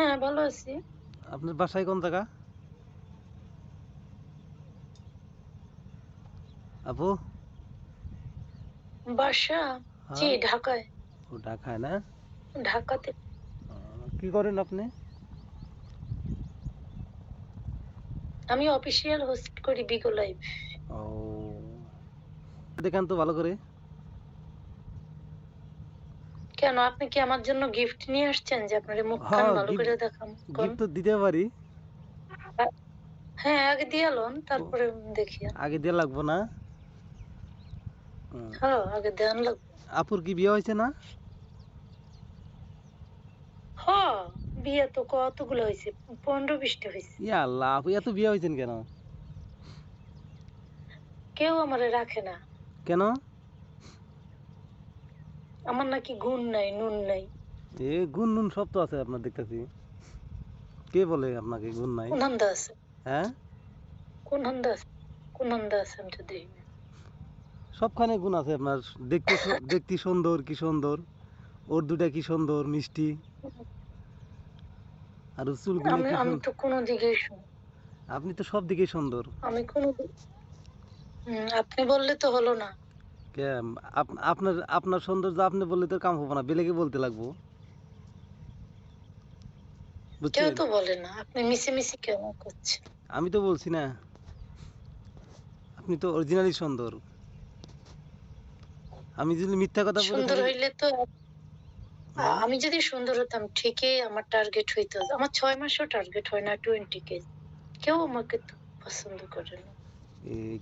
হ্যাঁ ভালো আছি। আপনার বাসায় কোন জায়গা? আপু? বাসা? জি হ্যাঁ, ঢাকায়। ও ঢাকায় না? ঢাকাতে। কি করেন আপনি? আমি অফিসিয়াল হোস্ট করি বিগো লাইভ ও দেখান তো ভালো করে। কেন? আপনি কি আমার জন্য গিফট নিয়ে আসছেন যে আপনার মুখ কান হ্যাঁ, ভালো করে দেখাম? গিফট তো দিতে পারি। হ্যাঁ আগে দিয়ে আলোন তারপরে দেখি। আগে দিয়ে লাগবো না। হ্যাঁ আগে দেন লাগবে। আপুর কি বিয়ে হয়েছে না? হ বিয়ে তো কতগুলো হয়েছে? পনেরো বিশটা হয়েছে। ইয়া আল্লাহ আপু এত বিয়ে হয়েছেন কেন? কেউ আমারে রাখে না। কেন? আমার নাকি গুণ নাই নুন নাই। এ গুণ নুন সব তো আছে আপনার দেখতেছি। কে বলে আপনাকে গুণ নাই? কোন হান্দা আছে? হ্যাঁ? কোন হান্দা আছে? কোন হান্দা আছে আমি তো দেখি সবখানে গুণ আছে আপনার। দেখতে দেখতে সুন্দর কি সুন্দর? ওর দুটা কি সুন্দর? মিষ্টি? আর চুলগুলো আমি কি আমি তো কোনো শুনি আপনি তো সব দিকেই সুন্দর। আমি কোনো আপনি বললে তো হলো না। কে আপনার আপনার সৌন্দর্য আপনি বললে তো কাম হব না বেলেগে বলতে লাগবো। কেউ তো বলে না আপনি মিশে মিশে কেন করছেন আমি তো বলছি না আপনি তো অরিজিনালি সুন্দর। আমি যদি মিথ্যা কথা বলে সুন্দর হইলে তো আমি যদি সুন্দর হতাম ঠিকই আমার টার্গেট হইতো। আমার ছয় মাসও টার্গেট হয় না টোয়েন্টি কে। কেউ আমাকে তো পছন্দ করে না।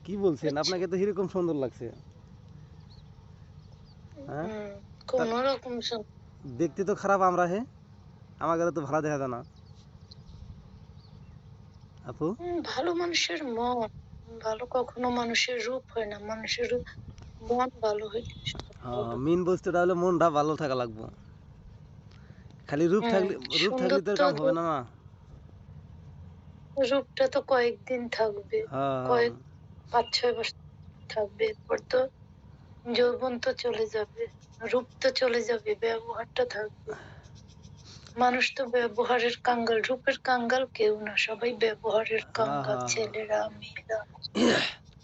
কি বলছেন? আপনাকে তো এরকম সুন্দর লাগছে। হ্যাঁ? কোন রকম দেখতে তো খারাপ আমরা হে। আমাকে তো ভালো দেখা যায় না। আপু? ভালো মানুষের মন। ভালো কখনো মানুষের রূপ হয় না। মানুষের মন ভালো হইলে মেন বস্তুটা হলো মনটা ভালো থাকা লাগবো। খালি রূপ থাকলে রূপ থাকলে তো কাম হবে না না। রূপটা তো কয়েকদিন থাকবে। হ্যাঁ, কয়েক পাঁচ ছয় বছর থাকবে। এরপর তো যৌবন তো চলে যাবে রূপ তো চলে যাবে ব্যবহারটা থাকবে। মানুষ তো ব্যবহারের কাঙ্গাল রূপের কাঙ্গাল কেউ না সবাই ব্যবহারের কাঙ্গাল। ছেলেরা মেয়েরা।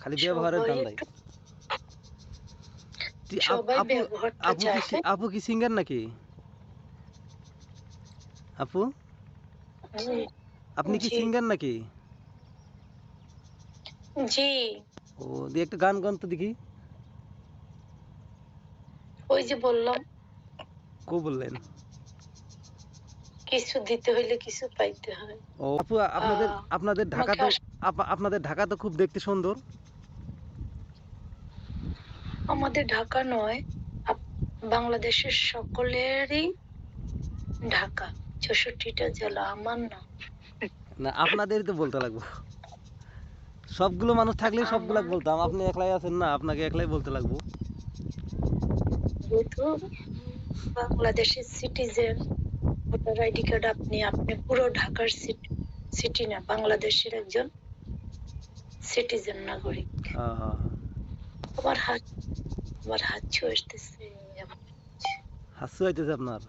খালি ব্যবহারের ব্যবহারটা আপু কি সিঙ্গার নাকি? আপু? আপনি কি সিঙ্গার নাকি? জি। ও দিয়ে একটা গান গান তো দেখি। ওই যে বললাম। কো বললেন? কিছু দিতে হইলে কিছু পাইতে হয়। ও আপু আপনাদের আপনাদের ঢাকা তো আপনাদের ঢাকা তো খুব দেখতে সুন্দর। আমাদের ঢাকা নয় বাংলাদেশের সকলেরই ঢাকা। চৌষট্টিটা জেলা আমার না। না আপনাদের তো বলতে লাগবো। সবগুলো মানুষ থাকলে সবগুলা বলতাম। আপনি একলাই আছেন না আপনাকে একলাই বলতে লাগবো। যেহেতু বাংলাদেশের সিটিজেন ভোটার আইডি কার্ড আপনি আপনি পুরো ঢাকার সিটি না বাংলাদেশের একজন সিটিজেন নাগরিক। আমার হাত আমার হাত ছুঁয়ে আসতেছে হাসু আইতেছে আপনার?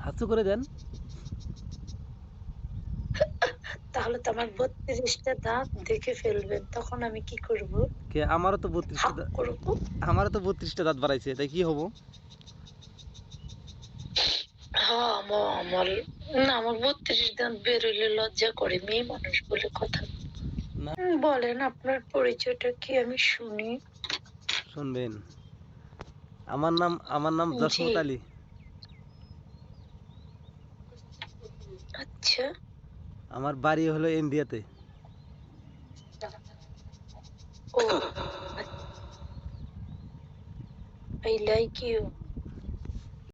হাসু করে দেন। তাহলে তো আমার বত্রিশটা দাঁত দেখে ফেলবেন তখন আমি কি করব? কে? আমারও তো বত্রিশটা করব। আমারও তো বত্রিশটা দাঁত বাড়াইছে তাই কি হব? হ্যাঁ আমার আমার না আমার বত্রিশ দাঁত বেরোলে লজ্জা করে মেয়ে মানুষ বলে কথা। বলেন আপনার পরিচয়টা কি আমি শুনি? শুনবেন। আমার নাম আমার নাম। জসমত আলী। আচ্ছা। আমার বাড়ি হলো ইন্ডিয়াতে। ও আই লাইক ইউ